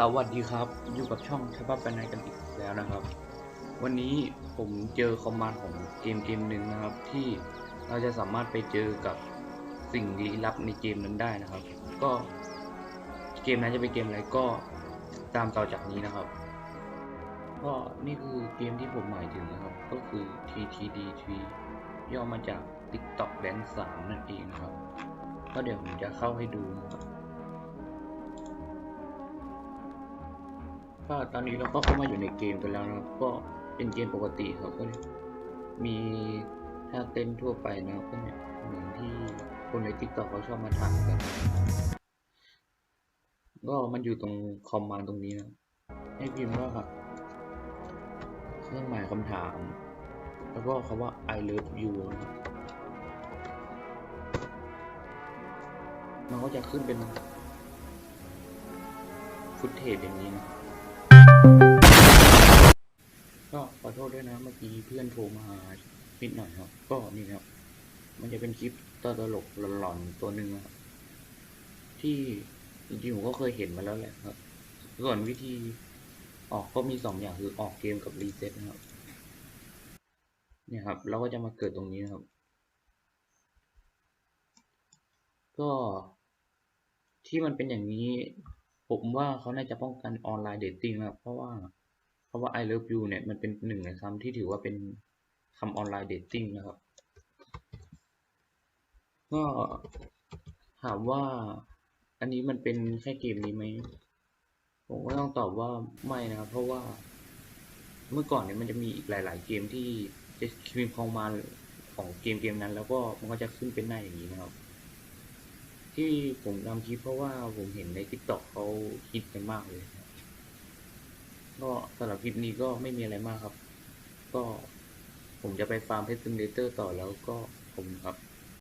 สวัสดีครับ อยู่กับช่องชาบ้าไปไหนกันอีกแล้วนะครับ วันนี้ผมเจอคอมมานด์ของเกมเกมหนึ่งนะครับ ที่เราจะสามารถไปเจอกับสิ่งลี้ลับในเกมนั้นได้นะครับ ก็เกมนั้นจะเป็นเกมอะไรก็ตามต่อจากนี้นะครับ ก็นี่คือเกมที่ผมหมายถึงนะครับ ก็คือ TTD3 ย่อมาจาก TikTok Dance 3 นั่นเองนะครับ ก็เดี๋ยวผมจะเข้าให้ดูนะครับ ก็ตอนนี้เราก็เข้ามาอยู่ในเกมกันแล้วนะครับก็เป็นเกมปกติครับก็มีท่าเต้นทั่วไปนะครับก็เนี่ยเหมือนที่คนในทิกตอกเขาชอบมาทำกันก็มันอยู่ตรงคอมมานด์ตรงนี้นะให้พิมพ์ว่าครับเครื่องหมายคำถาม แล้วก็คำว่า I love you นะครับมันก็จะขึ้นเป็นฟุตเทจอย่างนี้นะ ก็ขอโทษด้วยนะ เมื่อกี้เพื่อนโทรมานิดหน่อยครับ ก็นี่ครับ มันจะเป็นคลิปตลตลกหลอนๆตัวหนึ่งครับ ที่จริงๆผมก็เคยเห็นมาแล้วแหละครับ ส่วนวิธีออกก็มีสองอย่างคือออกเกมกับรีเซ็ตนะครับ เนี่ยครับ เราก็จะมาเกิดตรงนี้นะครับ ก็ที่มันเป็นอย่างนี้ ผมว่าเขาน่าจะป้องกันออนไลน์เดทติ้งนะครับเพราะว่า เพราะว่า I love you เนี่ยมันเป็นหนึ่งในคำที่ถือว่าเป็นคำออนไลน์เดทติ้งนะครับ ก็ถามว่าอันนี้มันเป็นแค่เกมนี้ไหม ผมก็ต้องตอบว่าไม่นะครับ เพราะว่าเมื่อก่อนเนี่ยมันจะมีอีกหลาย ๆ เกมที่จะพิมพ์คองมาของเกมเกมนั้น แล้วก็มันก็จะขึ้นเป็นหน้าอย่างนี้นะครับ ที่ผมทำคลิปเพราะว่าผมเห็นใน TikTok เขาฮิตกันมากเลยนะ ก็สำหรับคลิปนี้ก็ไม่มีอะไรมากครับ ก็ผมจะไปฟาร์มเพชรซิมเลเตอร์ต่อแล้วก็ผมครับ